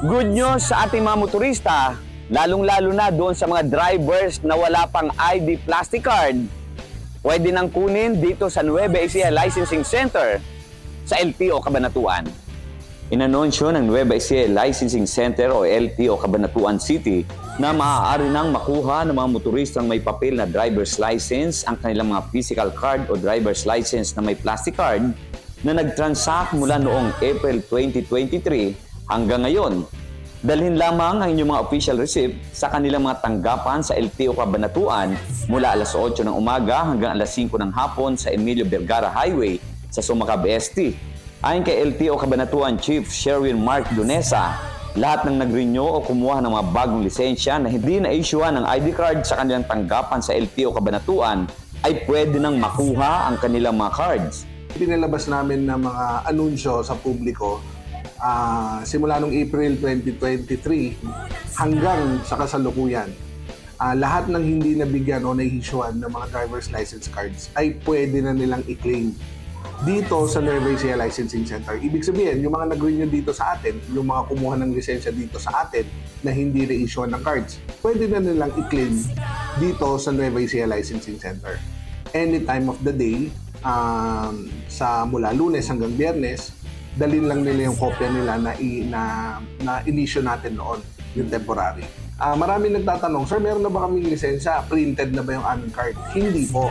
Good news sa ating mga motorista, lalong-lalo na doon sa mga drivers na wala pang ID plastic card. Pwede nang kunin dito sa Nueva Ecija Licensing Center sa LTO Cabanatuan. Inanunsyo ng Nueva Ecija Licensing Center o LTO Cabanatuan City na maaari nang makuha ng mga motoristang may papel na driver's license ang kanilang mga physical card o driver's license na may plastic card na nag-transact mula noong April 2023 hanggang ngayon. Dalhin lamang ang inyong mga official receipt sa kanilang mga tanggapan sa LTO Cabanatuan mula alas 8 ng umaga hanggang alas 5 ng hapon sa Emilio Vergara Highway sa Sumakab ST. Ayon kay LTO Cabanatuan Chief Sherwin Mark Dunesa, lahat ng nag-renew o kumuha ng mga bagong lisensya na hindi na-issuean ng ID card sa kanilang tanggapan sa LTO Cabanatuan ay pwede nang makuha ang kanilang mga cards. Pinalabas namin ng mga anunsyo sa publiko ah, simula nung April 2023 hanggang sa kasalukuyan. Ah, lahat ng hindi nabigyan o na-issuean ng mga driver's license cards ay pwede na nilang i-claim dito sa Nueva Ecija Licensing Center. Ibig sabihin, yung mga nag-renew dito sa atin, yung mga kumuha ng lisensya dito sa atin na hindi na-issue ng cards, pwede na nilang i-claim dito sa Nueva Ecija Licensing Center. Any time of the day, um, sa mula lunes hanggang biyernes, dalhin lang nila yung kopya nila na, i, na, na in-issue natin noon, yung temporary. Ah, marami nagtatanong, Sir, meron na ba kaming lisensya? Printed na ba yung aming card? Hindi po.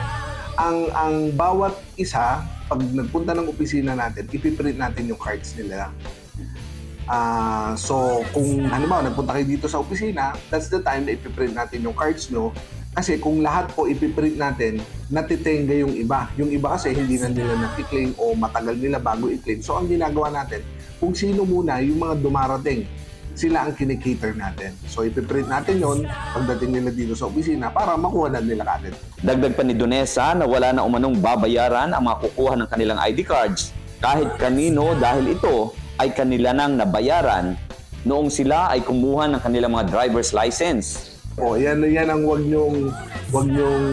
Ang, ang bawat isa, pag nagpunta ng opisina natin, ipiprint natin yung cards nila. Ah, so, kung halimbawa nagpunta kayo dito sa opisina, that's the time na ipiprint natin yung cards nyo. Kasi kung lahat po ipiprint natin, natitenga yung iba. Yung iba kasi hindi na nila nakiklaim o matagal nila bago i-claim. So, ang ginagawa natin, kung sino muna yung mga dumarating, sila ang kinikater natin. So, ipiprint natin yon pagdating nila dito sa opisina para makuha na nila kagad. Dagdag pa ni Donesa na wala na umanong babayaran ang mga kukuha ng kanilang ID cards kahit kanino dahil ito ay kanila nang nabayaran noong sila ay kumuha ng kanilang mga driver's license. O, yan, yan ang wag nyong, wag nyong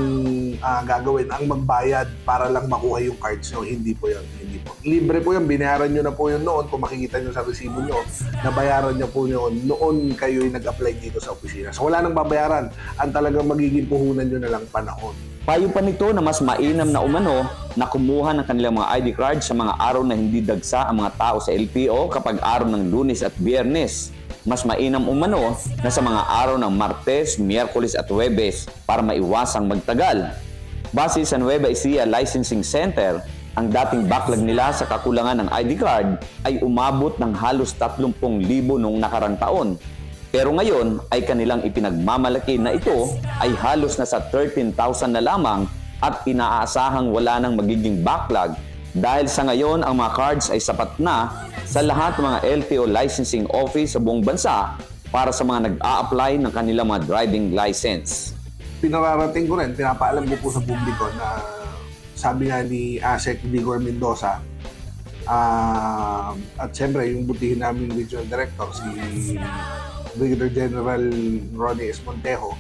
ah, gagawin. Ang magbayad para lang makuha yung cards nyo. Hindi po yun. Hindi po. Libre po yun. Binayaran nyo na po yun noon. Kung makikita nyo sa resibo nyo, nabayaran nyo po yun noon kayo nag-apply dito sa opisina. So wala nang babayaran. Ang talagang magiging puhunan nyo na lang panahon. Payo pa nito na mas mainam na umano na kumuha ng kanilang mga ID cards sa mga araw na hindi dagsa ang mga tao sa LTO kapag araw ng lunes at biyernes. Mas mainam umano na sa mga araw ng Martes, Miyerkules at Huwebes para maiwasang magtagal. Base sa Nueva Ecija Licensing Center, ang dating backlog nila sa kakulangan ng ID card ay umabot ng halos 30,000 noong nakarang taon. Pero ngayon ay kanilang ipinagmamalaki na ito ay halos nasa 13,000 na lamang at inaasahang wala nang magiging backlog dahil sa ngayon ang mga cards ay sapat na sa lahat ng mga LTO licensing office sa buong bansa para sa mga nag-a-apply ng kanilang mga driving license. Pinararating ko rin, pinapaalam ko po sa publiko na sabi nga ni ASEC Vigor Mendoza, ah, at siyempre yung butihin namin regional director, si Brigadier General Ronnie Esmontejo,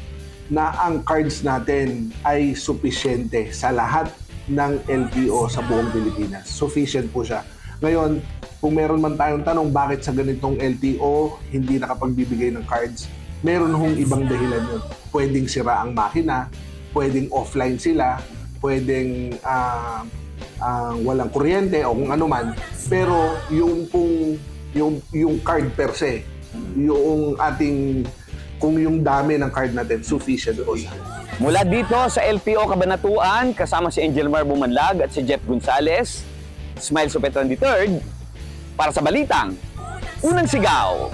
na ang cards natin ay sufisyente sa lahat ng LTO sa buong Pilipinas. Sufficient po siya. Ngayon, kung meron man tayong tanong bakit sa ganitong LTO hindi nakapagbibigay ng cards, meron hong ibang dahilan yun. Pwedeng sira ang makina, pwedeng offline sila, pwedeng ah, ah, walang kuryente o kung ano man. Pero yung pong yung yung card per se, yung ating kung yung dami ng card natin sufficient siya. Mula dito sa LTO Cabanatuan, kasama si Angel Mar Bumanlag at si Jeff Gonzalez, Smile Supetron III, para sa Balitang, Unang Sigaw.